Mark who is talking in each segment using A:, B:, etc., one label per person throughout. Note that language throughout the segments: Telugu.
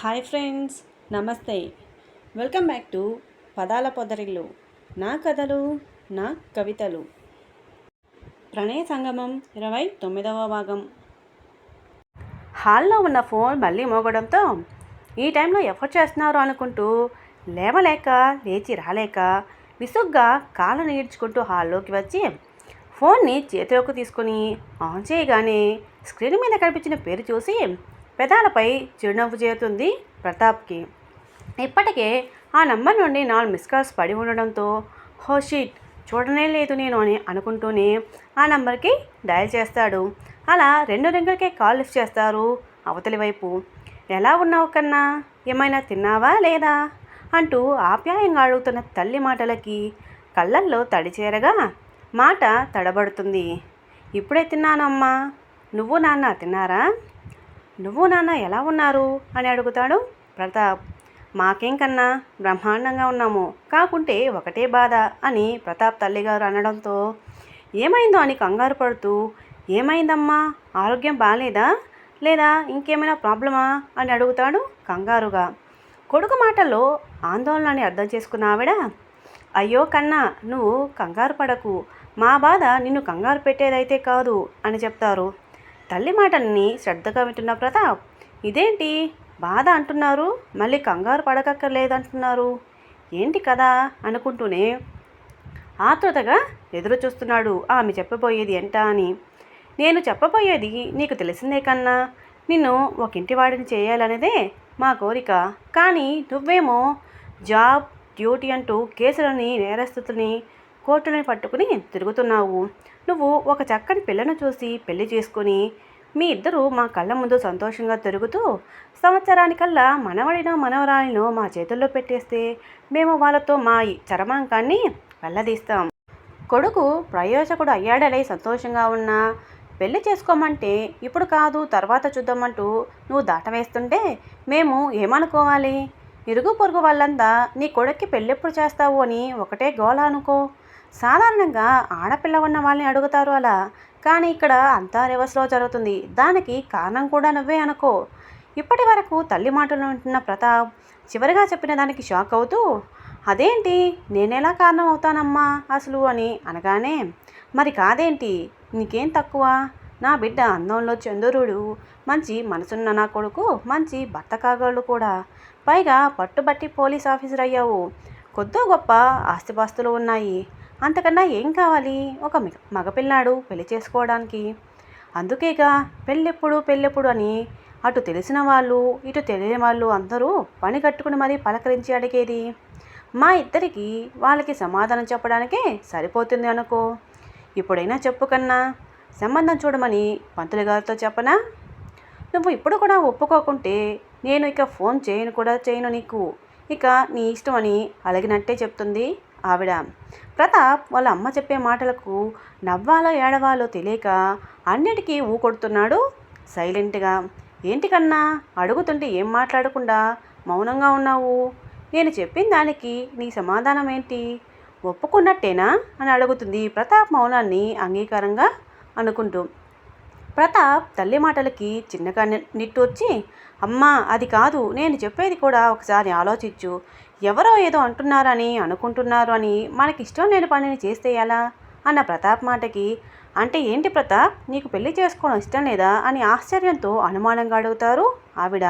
A: హాయ్ ఫ్రెండ్స్ నమస్తే. వెల్కమ్ బ్యాక్ టు పదాల పొదరిల్లు. నా కథలు నా కవితలు. ప్రణయ సంగమం ఇరవై తొమ్మిదవ భాగం. హాల్లో ఉన్న ఫోన్ మళ్ళీ మోగడంతో ఈ టైంలో ఎవరు చేస్తున్నారు అనుకుంటూ లేవలేక లేచి రాలేక విసుగ్గా కాళ్ళు నీడ్చుకుంటూ హాల్లోకి వచ్చి ఫోన్ని చేతిలోకి తీసుకొని ఆన్ చేయగానే స్క్రీన్ మీద కనిపించిన పేరు చూసి పెదాలపై చిరునవ్వు చేరుతుంది ప్రతాప్కి. ఇప్పటికే ఆ నంబర్ నుండి నాలుగు మిస్ కాల్స్ పడి ఉండడంతో హో షీట్ చూడనే లేదు నేను అని అనుకుంటూనే ఆ నంబర్కి డయల్ చేస్తాడు. అలా రెండు రింగులకే కాల్ లిఫ్ట్ చేస్తారు అవతలి వైపు. ఎలా ఉన్నావు కన్నా? ఏమైనా తిన్నావా లేదా? అంటూ ఆప్యాయంగా అడుగుతున్న తల్లి మాటలకి కళ్ళల్లో తడిచేరగా మాట తడబడుతుంది. ఇప్పుడే తిన్నానమ్మా. నువ్వు నాన్న తిన్నారా? నువ్వు నాన్న ఎలా ఉన్నారు? అని అడుగుతాడు ప్రతాప్. మాకేం కన్నా? బ్రహ్మాండంగా ఉన్నాము. కాకుంటే ఒకటే బాధ అని ప్రతాప్ తల్లిగారు అనడంతో ఏమైందో అని కంగారు పడుతూ ఏమైందమ్మా? ఆరోగ్యం బాగాలేదా లేదా ఇంకేమైనా ప్రాబ్లమా? అని అడుగుతాడు కంగారుగా. కొడుకు మాటలో ఆందోళనని అర్థం చేసుకున్న ఆవిడ అయ్యో కన్నా నువ్వు కంగారు పడకు. మా బాధ నిన్ను కంగారు పెట్టేదైతే కాదు అని చెప్తారు. తల్లి మాటల్ని శ్రద్ధగా వింటున్న ప్రతాప్ ఇదేంటి? బాధ అంటున్నారు మళ్ళీ కంగారు పడకక్కర్లేదంటున్నారు. ఏంటి కదా అనుకుంటూనే ఆతృతగా ఎదురు చూస్తున్నాడు ఆమె చెప్పబోయేది ఎంట అని. నేను చెప్పబోయేది నీకు తెలిసిందే కన్నా. నిన్ను ఒక ఇంటి వాడిని చేయాలనేదే మా కోరిక. కానీ నువ్వేమో జాబ్ డ్యూటీ అంటూ కేసులని నేరస్తుని కోర్టులని పట్టుకుని తిరుగుతున్నావు. నువ్వు ఒక చక్కని పిల్లను చూసి పెళ్ళి చేసుకొని మీ ఇద్దరు మా కళ్ళ ముందు సంతోషంగా తిరుగుతూ సంవత్సరానికల్లా మనవడినో మనవరాలను మా చేతుల్లో పెట్టేస్తే మేము వాళ్ళతో మా చరమాంకాన్ని వెళ్ళదీస్తాం కొడుకు ప్రయోజకుడు అయ్యాడలే సంతోషంగా ఉన్నా. పెళ్ళి చేసుకోమంటే ఇప్పుడు కాదు తర్వాత చూద్దామంటూ నువ్వు దాటవేస్తుంటే మేము ఏమనుకోవాలి? ఇరుగు పొరుగు వాళ్ళంతా నీ కొడుక్కి పెళ్ళెప్పుడు చేస్తావు అని ఒకటే గోళ అనుకో. సాధారణంగా ఆడపిల్ల ఉన్న వాళ్ళని అడుగుతారు అలా. కానీ ఇక్కడ అంతా రివర్స్లో జరుగుతుంది. దానికి కారణం కూడా నువ్వే అనుకో. ఇప్పటి వరకు తల్లి మాటలు వింటున్న ప్రతాప్ చివరిగా చెప్పిన దానికి షాక్ అవుతూ అదేంటి? నేనెలా కారణం అవుతానమ్మా అసలు అని అనగానే మరి కాదేంటి? నీకేం తక్కువ? నా బిడ్డ అందంలో చంద్రుడు మంచి మనసున్న నా కొడుకు మంచి భర్త కాగోళ్ళు కూడా. పైగా పట్టుబట్టి పోలీస్ ఆఫీసర్ అయ్యావు కొద్దో గొప్ప ఆస్తిపాస్తులు ఉన్నాయి. అంతకన్నా ఏం కావాలి? ఒక మగపిల్లాడు పెళ్ళి చేసుకోవడానికి. అందుకేగా పెళ్ళెప్పుడు పెళ్ళెప్పుడు అని అటు తెలిసిన వాళ్ళు ఇటు తెలియని వాళ్ళు అందరూ పని కట్టుకుని మరీ పలకరించి అడిగేది. మా ఇద్దరికి వాళ్ళకి సమాధానం చెప్పడానికే సరిపోతుంది అనుకో. ఇప్పుడైనా చెప్పు కన్నా. సంబంధం చూడమని పంతులు గారితో చెప్పనా? నువ్వు ఇప్పుడు కూడా ఒప్పుకోకుంటే నేను ఇక ఫోన్ చేయను కూడా చేయను నీకు. ఇక నీ ఇష్టం అని అలిగినట్టే చెప్తుంది. ఆవిడ. ప్రతాప్ వాళ్ళ అమ్మ చెప్పే మాటలకు నవ్వాలో ఏడవాలో తెలియక అన్నిటికీ ఊకొడుతున్నాడు సైలెంట్గా. ఏంటి కన్నా అడుగుతుంటే ఏం మాట్లాడకుండా మౌనంగా ఉన్నావు? నేను చెప్పిన దానికి నీ సమాధానం ఏంటి? ఒప్పుకున్నట్టేనా? అని అడుగుతుంది ప్రతాప్ మౌనాన్ని అంగీకారంగా అనుకుంటూ. ప్రతాప్ తల్లి మాటలకి చిన్నగా నిట్టొచ్చి అమ్మా అది కాదు నేను చెప్పేది కూడా ఒకసారి ఆలోచించు. ఎవరో ఏదో అంటున్నారని అనుకుంటున్నారు అని మనకి ఇష్టం లేని పనిని చేస్తే ఎలా? అన్న ప్రతాప్ మాటకి అంటే ఏంటి ప్రతాప్? నీకు పెళ్ళి చేసుకోవడం ఇష్టం లేదా? అని ఆశ్చర్యంతో అనుమానంగా అడుగుతారు ఆవిడ.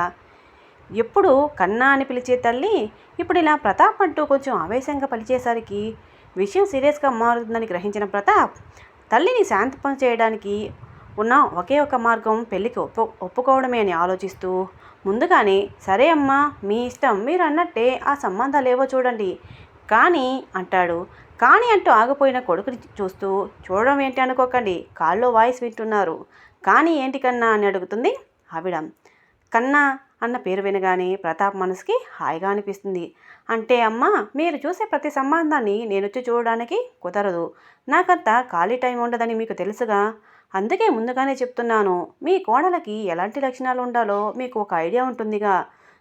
A: ఎప్పుడు కన్నా అని పిలిచే తల్లి ఇప్పుడు ఇలా ప్రతాప్ అంటూ కొంచెం ఆవేశంగా పలిచేసరికి విషయం సీరియస్గా మారుతుందని గ్రహించిన ప్రతాప్ తల్లిని శాంతిపం చేయడానికి ఉన్న ఒకే ఒక మార్గం పెళ్ళికి ఒప్పు ఒప్పుకోవడమే అని ఆలోచిస్తూ ముందుగానే సరే అమ్మా మీ ఇష్టం మీరు అన్నట్టే ఆ సంబంధాలు ఏవో చూడండి. కానీ అంటాడు. కానీ అంటూ ఆగిపోయిన కొడుకుని చూస్తూ చూడడం ఏంటి అనుకోకండి కాల్లో వాయిస్ వింటున్నారు. కానీ ఏంటి కన్నా? అని అడుగుతుంది ఆవిడ. కన్నా అన్న పేరు వినగానే ప్రతాప్ మనసుకి హాయిగా అనిపిస్తుంది. అంటే అమ్మ మీరు చూసే ప్రతి సంబంధాన్ని నేను వచ్చి చూడడానికి కుదరదు. నాకంత ఖాళీ టైం ఉండదని మీకు తెలుసుగా. అందుకే ముందుగానే చెప్తున్నాను మీ కోడలకి ఎలాంటి లక్షణాలు ఉండాలో మీకు ఒక ఐడియా ఉంటుందిగా.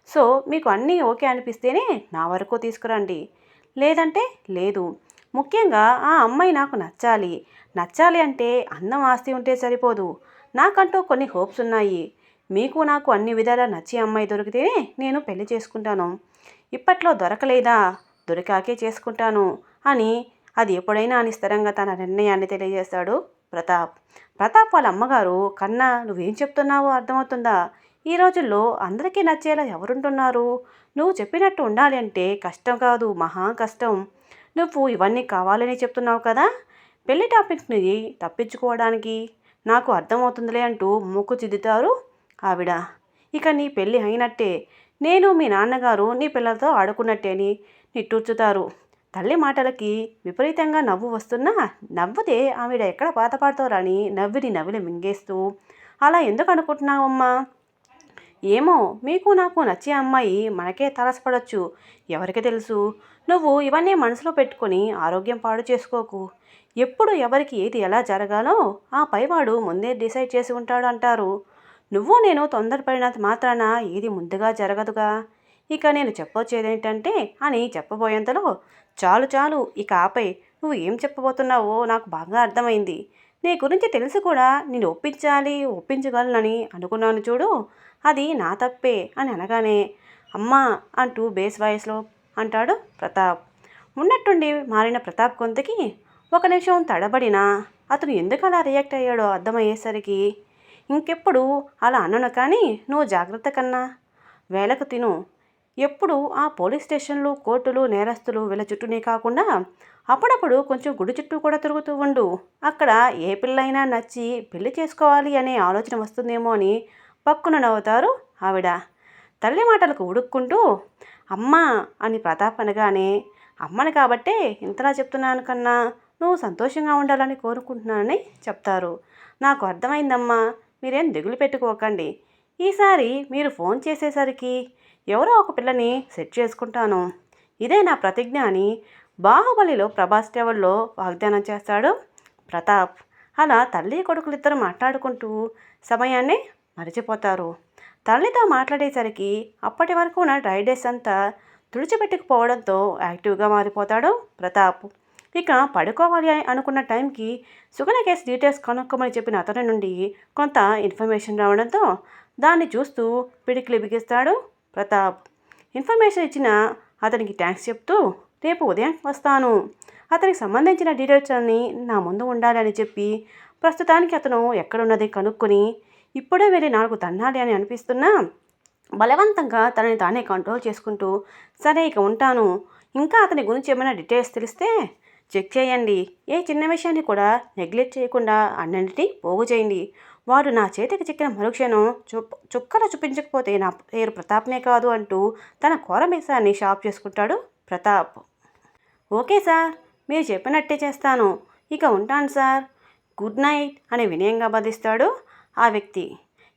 A: సో మీకు అన్నీ ఓకే అనిపిస్తేనే నా వరకు తీసుకురండి. లేదంటే లేదు. ముఖ్యంగా ఆ అమ్మాయి నాకు నచ్చాలి. నచ్చాలి అంటే అందం ఆస్తి ఉంటే సరిపోదు. నాకంటూ కొన్ని హోప్స్ ఉన్నాయి. మీకు నాకు అన్ని విధాలా నచ్చే అమ్మాయి దొరికితేనే నేను పెళ్ళి చేసుకుంటాను. ఇప్పట్లో దొరకలేదా? దొరికాకే చేసుకుంటాను అని అది ఎప్పుడైనా అని స్థిరంగా తన నిర్ణయాన్ని తెలియజేస్తాడు. ప్రతాప్. ప్రతాప్ వాళ్ళ అమ్మగారు కన్నా నువ్వేం చెప్తున్నావో అర్థమవుతుందా? ఈ రోజుల్లో అందరికీ నచ్చేలా ఎవరుంటున్నారు? నువ్వు చెప్పినట్టు ఉండాలి అంటే కష్టం కాదు మహా కష్టం. నువ్వు ఇవన్నీ కావాలని చెప్తున్నావు కదా? పెళ్ళి టాపిక్ని తప్పించుకోవడానికి నాకు అర్థమవుతుందిలే అంటూ మూకు చిద్దుతారు ఆవిడ. ఇక నీ పెళ్ళి అయినట్టే. నేను మీ నాన్నగారు నీ పిల్లలతో ఆడుకున్నట్టే అని నిట్టూర్చుతారు. తల్లి మాటలకి విపరీతంగా నవ్వు వస్తున్నా నవ్వుతే ఆవిడ ఎక్కడ బాధపడతారని నవ్విని నవ్విని మింగేస్తూ అలా ఎందుకు అనుకుంటున్నావమ్మా ఏమో మీకు నాకు నచ్చే అమ్మాయి మనకే తలసపడచ్చు. ఎవరికి తెలుసు? నువ్వు ఇవన్నీ మనసులో పెట్టుకొని ఆరోగ్యం పాడు చేసుకోకు. ఎప్పుడు ఎవరికి ఏది ఎలా జరగాలో ఆ పైవాడు ముందే డిసైడ్ చేసి ఉంటాడు అంటారు. నువ్వు నేను తొందరపడినంత మాత్రాన ఏది ముందుగా జరగదుగా? ఇక నేను చెప్పొచ్చేదేంటంటే అని చెప్పబోయేంతలో చాలు చాలు ఇక ఆపై నువ్వు ఏం చెప్పబోతున్నావో నాకు బాగా అర్థమైంది. నీ గురించి తెలిసి కూడా నేను ఒప్పించాలి ఒప్పించగలనని అనుకున్నాను చూడు అది నా తప్పే అని అనగానే అమ్మా అంటూ బేస్ వాయిస్లో అంటాడు ప్రతాప్. ఉన్నట్టుండి మారిన ప్రతాప్ గొంతుకి ఒక నిమిషం తడబడినా అతను ఎందుకు అలా రియాక్ట్ అయ్యాడో అర్థమయ్యేసరికి ఇంకెప్పుడు అలా అన్నను కానీ నువ్వు జాగ్రత్త కన్నా వేలకు తిను ఎప్పుడు ఆ పోలీస్ స్టేషన్లు కోర్టులు నేరస్తులు వీళ్ళ చుట్టూనే కాకుండా అప్పుడప్పుడు కొంచెం గుడి చుట్టూ కూడా తిరుగుతూ ఉండు. అక్కడ ఏ పిల్లైనా నచ్చి పెళ్ళి చేసుకోవాలి అనే ఆలోచన వస్తుందేమో అని పక్కున నవ్వుతారు ఆవిడ. తల్లి మాటలకు ఉడుక్కుంటూ అమ్మా అని ప్రతాప్ అనగానే అమ్మని కాబట్టే ఇంతలా చెప్తున్నాను కన్నా నువ్వు సంతోషంగా ఉండాలని కోరుకుంటున్నానని చెప్తారు. నాకు అర్థమైందమ్మా మీరేం దిగులు పెట్టుకోకండి. ఈసారి మీరు ఫోన్ చేసేసరికి ఎవరో ఒక పిల్లని సెట్ చేసుకుంటాను. ఇదే నా ప్రతిజ్ఞ అని బాహుబలిలో ప్రభాస్ టెవల్లో వాగ్దానం చేస్తాడు ప్రతాప్. అలా తల్లి కొడుకులిద్దరు మాట్లాడుకుంటూ సమయాన్ని మరిచిపోతారు. తల్లితో మాట్లాడేసరికి అప్పటి వరకు ఉన్న డ్రైడేస్ అంతా తుడిచిపెట్టుకుపోవడంతో యాక్టివ్గా మారిపోతాడు ప్రతాప్. ఇక పడుకోవాలి అనుకున్న టైంకి సుగన కేసు డీటెయిల్స్ కనుక్కోమని చెప్పిన అతని నుండి కొంత ఇన్ఫర్మేషన్ రావడంతో దాన్ని చూస్తూ పిడికిలి బిగిస్తాడు ప్రతాప్. ఇన్ఫర్మేషన్ ఇచ్చిన అతనికి థ్యాంక్స్ చెప్తూ రేపు ఉదయం వస్తాను. అతనికి సంబంధించిన డీటెయిల్స్ అన్నీ నా ముందు ఉండాలని చెప్పి ప్రస్తుతానికి అతను ఎక్కడున్నది కనుక్కొని ఇప్పుడే వెళ్ళి నాలుగు తన్నాలి అని అనిపిస్తున్నా బలవంతంగా తనని తానే కంట్రోల్ చేసుకుంటూ సరే ఇక ఉంటాను. ఇంకా అతని గురించి ఏమైనా డీటెయిల్స్ తెలిస్తే చెక్ చేయండి. ఏ చిన్న విషయాన్ని కూడా నెగ్లెక్ట్ చేయకుండా అన్నింటినీ పోగు చేయండి. వాడు నా చేతికి చిక్కిన మరుక్షణం చుప్ చుక్కలు చూపించకపోతే నా పేరు ప్రతాప్నే కాదు అంటూ తన కోరమేసాన్ని షాప్ చేసుకుంటాడు ప్రతాప్. ఓకే సార్ మీరు చెప్పినట్టే చేస్తాను. ఇక ఉంటాను సార్. గుడ్ నైట్ అని వినయంగా బదిస్తాడు ఆ వ్యక్తి.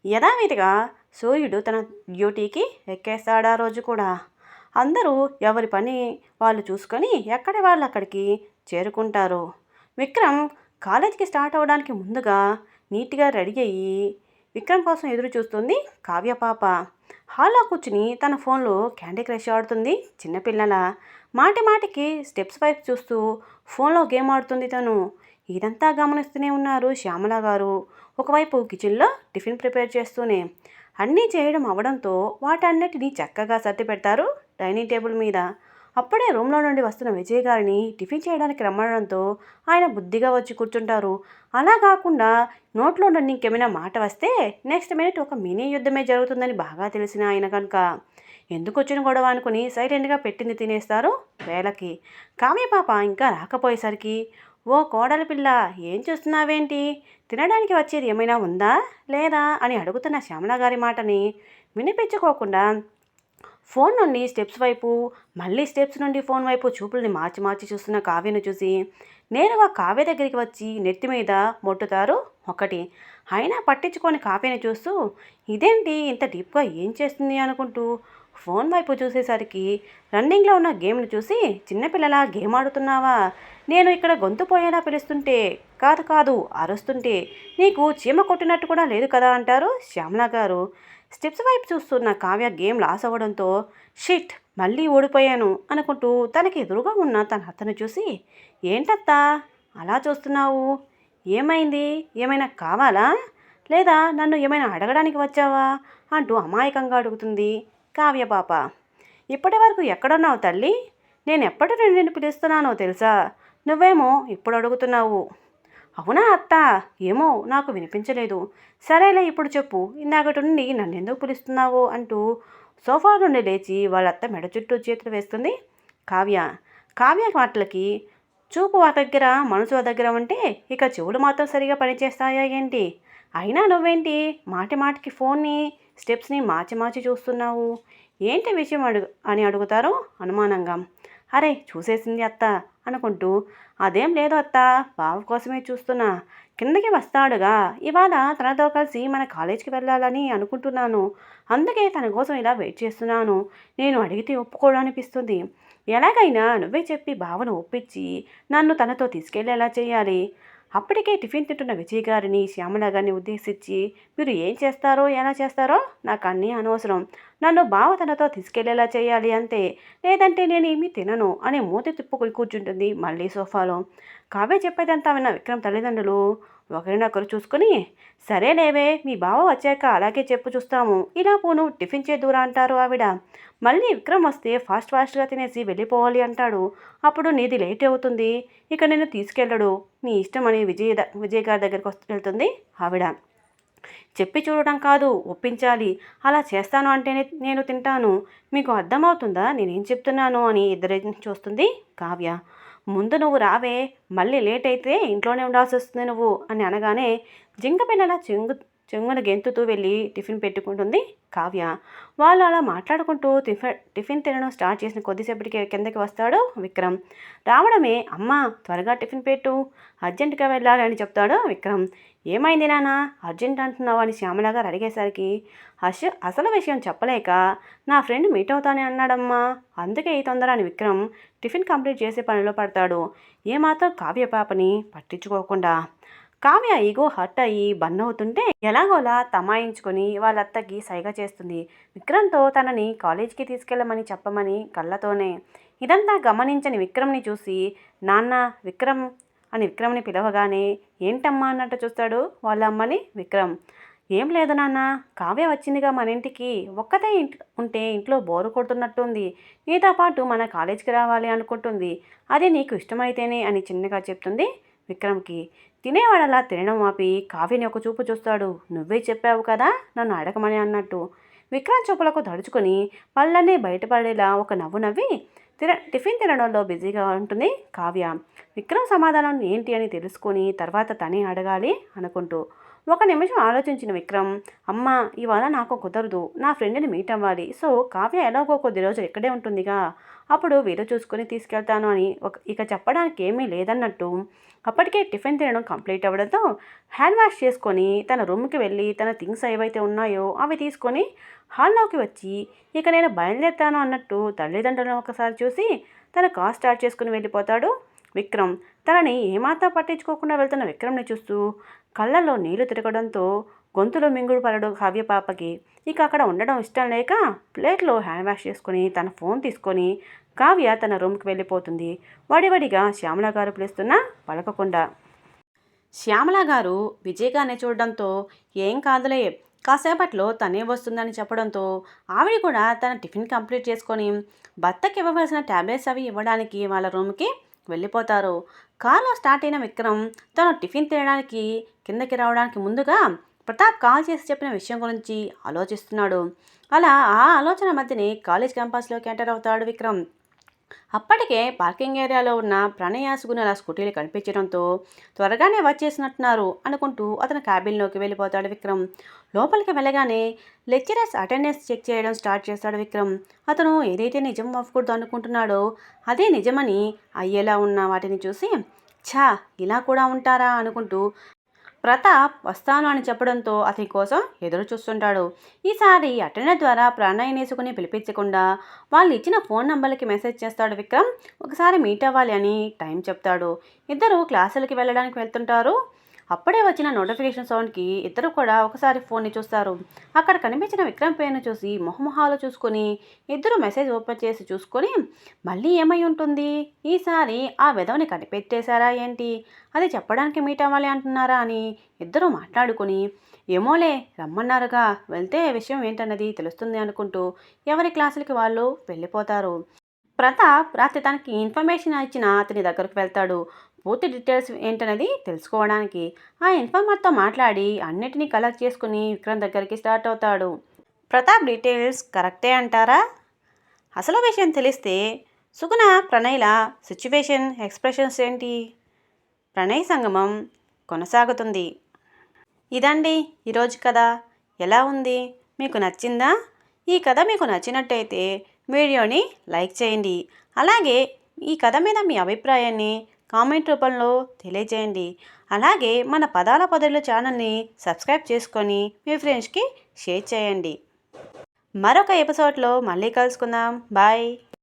A: యథావిధిగా సూర్యుడు తన డ్యూటీకి ఎక్కేస్తాడు ఆ రోజు కూడా. అందరూ ఎవరి పని వాళ్ళు చూసుకొని ఎక్కడి వాళ్ళు అక్కడికి చేరుకుంటారు. విక్రమ్ కాలేజీకి స్టార్ట్ అవ్వడానికి ముందుగా నీట్గా రెడీ అయ్యి విక్రమ్ కోసం ఎదురు చూస్తుంది కావ్య పాప. హాల్లో కూర్చుని తన ఫోన్లో క్యాండీ క్రష్ ఆడుతుంది చిన్నపిల్లల మాటి మాటికి స్టెప్స్ వైపు చూస్తూ ఫోన్లో గేమ్ ఆడుతుంది తను. ఇదంతా గమనిస్తూనే ఉన్నారు శ్యామల గారు. ఒకవైపు కిచెన్లో టిఫిన్ ప్రిపేర్ చేస్తూనే అన్నీ చేయడం అవడంతో వాటన్నిటినీ చక్కగా సర్ది పెడతారు డైనింగ్ టేబుల్ మీద. అప్పుడే రూమ్లో నుండి వస్తున్న విజయ్ గారిని టిఫిన్ చేయడానికి రమ్మడంతో ఆయన బుద్ధిగా వచ్చి కూర్చుంటారు. అలా కాకుండా నోట్లో నుండి ఇంకేమైనా మాట వస్తే నెక్స్ట్ మినిట్ ఒక మినీ యుద్ధమే జరుగుతుందని బాగా తెలిసిన ఆయన కనుక. ఎందుకు వచ్చిన గొడవ అనుకుని సైలెంట్గా పెట్టింది తినేస్తారు వేళకి. కావ్య పాప ఇంకా రాకపోయేసరికి ఓ కోడలి పిల్ల ఏం చూస్తున్నావేంటి? తినడానికి వచ్చేది ఏమైనా ఉందా? లేదా? అని అడుగుతున్న శ్యామల గారి మాటని వినిపించుకోకుండా ఫోన్ నుండి స్టెప్స్ వైపు మళ్ళీ స్టెప్స్ నుండి ఫోన్ వైపు చూపుల్ని మార్చి మార్చి చూస్తున్న కావ్యను చూసి నేరుగా కావ్య దగ్గరికి వచ్చి నెత్తి మీద మొట్టుతారు ఒకటి. అయినా పట్టించుకొని కావ్యని చూస్తూ ఇదేంటి ఇంత డీప్గా ఏం చేస్తుంది అనుకుంటూ ఫోన్ వైపు చూసేసరికి రన్నింగ్లో ఉన్న గేమ్ను చూసి చిన్నపిల్లలా గేమ్ ఆడుతున్నావా? నేను ఇక్కడ గొంతు పోయేలా పిలుస్తుంటే కాదు కాదు అరుస్తుంటే నీకు చీమ కొట్టినట్టు కూడా లేదు కదా అంటారు శ్యామల గారు. స్టెప్స్ వైపు చూస్తున్న కావ్య గేమ్ లాస్ అవ్వడంతో షిట్ మళ్ళీ ఓడిపోయాను అనుకుంటూ తనకి ఎదురుగా ఉన్న తన అత్తను చూసి ఏంటత్తా అలా చూస్తున్నావు? ఏమైంది? ఏమైనా కావాలా? లేదా నన్ను ఏమైనా అడగడానికి వచ్చావా? అంటూ అమాయకంగా అడుగుతుంది కావ్య పాప. ఇప్పటి వరకు ఎక్కడున్నావు తల్లి? నేను ఎప్పటి నుండి నిన్ను పిలుస్తున్నానో తెలుసా? నువ్వేమో ఇప్పుడు అడుగుతున్నావు. అవునా అత్త? ఏమో నాకు వినిపించలేదు. సరేలే ఇప్పుడు చెప్పు. ఇందాకటి నుండి నన్ను ఎందుకు పిలుస్తున్నావు? అంటూ సోఫా నుండి లేచి వాళ్ళ అత్త మెడ చుట్టూ చేతులు వేస్తుంది. కావ్య కావ్య మాటలకి చూపు ఆ దగ్గర మనసు ఆ దగ్గర ఉంటే ఇక చెవులు మాత్రం సరిగా పనిచేస్తాయా ఏంటి? అయినా నువ్వేంటి? మాటి మాటికి ఫోన్ని స్టెప్స్ని మార్చి మార్చి చూస్తున్నావు. ఏంటి విషయం అడుగు అని అడుగుతారు అనుమానంగా. అరే చూసేసింది అత్త అనుకుంటూ అదేం లేదు అత్త. బావ కోసమే చూస్తున్నా. కిందకి వస్తాడుగా. ఇవాళ తనతో కలిసి మన కాలేజీకి వెళ్ళాలని అనుకుంటున్నాను. అందుకే తన కోసం ఇలా వెయిట్ చేస్తున్నాను. నేను అడిగితే ఒప్పుకోవడానిపిస్తుంది ఎలాగైనా నువ్వే చెప్పి బావను ఒప్పించి నన్ను తనతో తీసుకెళ్ళేలా చేయాలి. అప్పటికే టిఫిన్ తింటున్న విజయ్ గారిని శ్యామల గారిని ఉద్దేశించి మీరు ఏం చేస్తారో ఎలా చేస్తారో నాకు అన్నీ అనవసరం. నన్ను బావ తనతో తీసుకెళ్ళేలా చేయాలి అంతే లేదంటే నేను ఏమీ తినను అని మూతి తిప్పుకొని కూర్చుంటుంది మళ్ళీ సోఫాలో. కావే చెప్పేదంతా విన్న విక్రమ్ తల్లిదండ్రులు ఒకరినొకరు చూసుకుని సరేలేవే మీ బావ వచ్చాక అలాగే చెప్పు చూస్తాము. ఇలా పోను టిఫిన్ చేద్దురా అంటారు ఆవిడ. మళ్ళీ విక్రమ్ వస్తే ఫాస్ట్ ఫాస్ట్గా తినేసి వెళ్ళిపోవాలి అంటాడు. అప్పుడు నీది లేట్ అవుతుంది. ఇక నేను తీసుకెళ్ళడు. నీ ఇష్టం అని విజయ్ విజయ్ గారి దగ్గరికి వస్తూ వెళ్తుంది ఆవిడ. చెప్పి చూడటం కాదు ఒప్పించాలి. అలా చేస్తాను అంటేనే నేను తింటాను. మీకు అర్థమవుతుందా? నేనేం చెప్తున్నాను? అని ఇద్దరిని చూస్తుంది కావ్య. ముందు నువ్వు రావే మళ్ళీ లేట్ అయితే ఇంట్లోనే ఉండాల్సి వస్తుంది నువ్వు అని అనగానే జింక పిల్లల చెంగు చెంగున గెంతుతూ వెళ్ళి టిఫిన్ పెట్టుకుంటుంది కావ్య. వాళ్ళు అలా మాట్లాడుకుంటూ టిఫిన్ టిఫిన్ తినడం స్టార్ట్ చేసిన కొద్దిసేపటికి కిందకి వస్తాడు విక్రమ్. రావడమే అమ్మ త్వరగా టిఫిన్ పెట్టు అర్జెంటుగా వెళ్ళాలని చెప్తాడు విక్రమ్. ఏమైంది నాన్న? అర్జెంట్ అంటున్నావు అని శ్యామల గారు అడిగేసరికి అస అసలు విషయం చెప్పలేక నా ఫ్రెండ్ మీట్ అవుతానే అన్నాడమ్మా. అందుకే ఈ తొందర అని విక్రమ్ టిఫిన్ కంప్లీట్ చేసే పనిలో పడతాడు. ఏమాత్రం కావ్య పాపని పట్టించుకోకుండా కావ్య ఈగో హర్ట్ అయ్యి బన్ అవుతుంటే ఎలాగోలా తమాయించుకొని వాళ్ళ అత్తకి సైగ చేస్తుంది. విక్రమ్తో తనని కాలేజీకి తీసుకెళ్ళమని చెప్పమని కళ్ళతోనే. ఇదంతా గమనించని విక్రమ్ని చూసి నాన్న విక్రమ్ అని విక్రమ్ని పిలవగానే ఏంటమ్మా అన్నట్టు చూస్తాడు వాళ్ళ అమ్మని విక్రమ్. ఏం లేదు నాన్న కావ్య వచ్చిందిగా మన ఇంటికి. ఒక్కతే ఇంట్ ఉంటే ఇంట్లో బోరు కొడుతున్నట్టుంది. నీతో పాటు మన కాలేజీకి రావాలి అనుకుంటుంది. అది నీకు ఇష్టమైతేనే అని చిన్నగా చెప్తుంది విక్రమ్కి. తినేవాడలా తినడం ఆపి కావ్యని ఒక చూపు చూస్తాడు. నువ్వే చెప్పావు కదా నన్ను అడగమని అన్నట్టు. విక్రమ్ చూపులకు తడుచుకొని పళ్ళనే బయటపడేలా ఒక నవ్వు నవ్వి తిన టిఫిన్ తినడంలో బిజీగా ఉంటుంది కావ్య. విక్రమ్ సమాధానం ఏంటి అని తెలుసుకొని తర్వాత తనే అడగాలి అనుకుంటూ ఒక నిమిషం ఆలోచించిన విక్రమ్ అమ్మ ఇవాళ నాకు కుదరదు. నా ఫ్రెండ్ని మీట్ అవ్వాలి. సో కావ్య ఎలాగో కొద్ది రోజులు ఇక్కడే ఉంటుందిగా. అప్పుడు వీలు చూసుకొని తీసుకెళ్తాను అని ఒక ఇక చెప్పడానికి ఏమీ లేదన్నట్టు. అప్పటికే టిఫిన్ తినడం కంప్లీట్ అవ్వడంతో హ్యాండ్ వాష్ చేసుకొని తన రూమ్కి వెళ్ళి తన థింగ్స్ ఏవైతే ఉన్నాయో అవి తీసుకొని హాల్లోకి వచ్చి ఇక నేను బయలుదేరుతాను అన్నట్టు తల్లిదండ్రులను ఒకసారి చూసి తన కార్ స్టార్ట్ చేసుకుని వెళ్ళిపోతాడు. విక్రమ్ తనని ఏమాత్రం పట్టించుకోకుండా వెళ్తున్న విక్రమ్ని చూస్తూ కళ్ళల్లో నీళ్ళు తిరగడంతో గొంతులో మింగుడు పడడు కావ్య పాపకి. ఇక అక్కడ ఉండడం ఇష్టం లేక ప్లేట్లో హ్యాండ్ వాష్ చేసుకొని తన ఫోన్ తీసుకొని కావ్య తన రూమ్కి వెళ్ళిపోతుంది. వడివడిగా శ్యామల గారు పిలుస్తున్నా పలకకుండా. శ్యామల గారు విజయగానే చూడడంతో ఏం కాదులే కాసేపట్లో తనే వస్తుందని చెప్పడంతో ఆవిడ కూడా తన టిఫిన్ కంప్లీట్ చేసుకొని భర్తకి ఇవ్వవలసిన ట్యాబ్లెట్స్ అవి ఇవ్వడానికి వాళ్ళ రూమ్కి వెళ్ళిపోతారు. కారులో స్టార్ట్ అయిన విక్రమ్ తను టిఫిన్ తినడానికి కిందకి రావడానికి ముందుగా ప్రతాప్ కాల్ చేసి చెప్పిన విషయం గురించి ఆలోచిస్తున్నాడు. అలా ఆ ఆలోచన మధ్యనే కాలేజ్ క్యాంపస్లోకి ఎంటర్ అవుతాడు విక్రమ్. అప్పటికే పార్కింగ్ ఏరియాలో ఉన్న ప్రణయాసుగుణల స్కూటీలు కనిపించడంతో త్వరగానే వచ్చేసినట్టున్నారు అనుకుంటూ అతను క్యాబిన్లోకి వెళ్ళిపోతాడు విక్రమ్. లోపలికి వెళ్ళగానే లెక్చరర్స్ అటెండెన్స్ చెక్ చేయడం స్టార్ట్ చేస్తాడు విక్రమ్. అతను ఏదైతే నిజం అవ్వకూడదు అనుకుంటున్నాడో అదే నిజమని అయ్యేలా ఉన్న వాటిని చూసి ఛా ఇలా కూడా ఉంటారా? అనుకుంటూ ప్రతాప్ వస్తాను అని చెప్పడంతో అతని కోసం ఎదురు చూస్తుంటాడు. ఈసారి అటెండర్ ద్వారా ప్రాణాయనేసుకుని పిలిపించకుండా వాళ్ళు ఇచ్చిన ఫోన్ నంబర్లకి మెసేజ్ చేస్తాడు విక్రమ్. ఒకసారి మీట్ అవ్వాలి అని టైం చెప్తాడు. ఇద్దరు క్లాసులకి వెళ్ళడానికి వెళ్తుంటారు. అప్పుడే వచ్చిన నోటిఫికేషన్ సౌండ్కి ఇద్దరు కూడా ఒకసారి ఫోన్ని చూస్తారు. అక్కడ కనిపించిన విక్రమ్ పేరును చూసి మొహమొహాలు చూసుకొని ఇద్దరు మెసేజ్ ఓపెన్ చేసి చూసుకొని మళ్ళీ ఏమై ఉంటుంది? ఈసారి ఆ విధవని కనిపెట్టేశారా ఏంటి? అది చెప్పడానికి మీట్ అవ్వాలి అంటున్నారా? అని ఇద్దరు మాట్లాడుకొని ఏమోలే రమ్మన్నారుగా. వెళ్తే విషయం ఏంటన్నది తెలుస్తుంది అనుకుంటూ ఎవరి క్లాసులకి వాళ్ళు వెళ్ళిపోతారు. ప్రతాప్ రాత్రి తనకి ఇన్ఫర్మేషన్ ఇచ్చిన అతని దగ్గరకు వెళ్తాడు. పూర్తి డీటెయిల్స్ ఏంటనేది తెలుసుకోవడానికి ఆ ఇన్ఫార్మర్తో మాట్లాడి అన్నిటినీ కలెక్ట్ చేసుకుని విక్రమ్ దగ్గరికి స్టార్ట్ అవుతాడు. ప్రతాప్ డీటెయిల్స్ కరెక్టే అంటారా? అసలు విషయం తెలిస్తే సుగుణ ప్రణయ్ల సిచ్యువేషన్ ఎక్స్ప్రెషన్స్ ఏంటి? ప్రణయ్ సంగమం కొనసాగుతుంది. ఇదండి ఈరోజు కథ. ఎలా ఉంది? మీకు నచ్చిందా? ఈ కథ మీకు నచ్చినట్టయితే వీడియోని లైక్ చేయండి. అలాగే ఈ కథ మీద మీ అభిప్రాయాన్ని కామెంట్ రూపంలో తెలియజేయండి. అలాగే మన పదాల పదవుల ఛానల్ని సబ్స్క్రైబ్ చేసుకొని మీ ఫ్రెండ్స్కి షేర్ చేయండి. మరొక ఎపిసోడ్లో మళ్ళీ కలుసుకుందాం. బాయ్.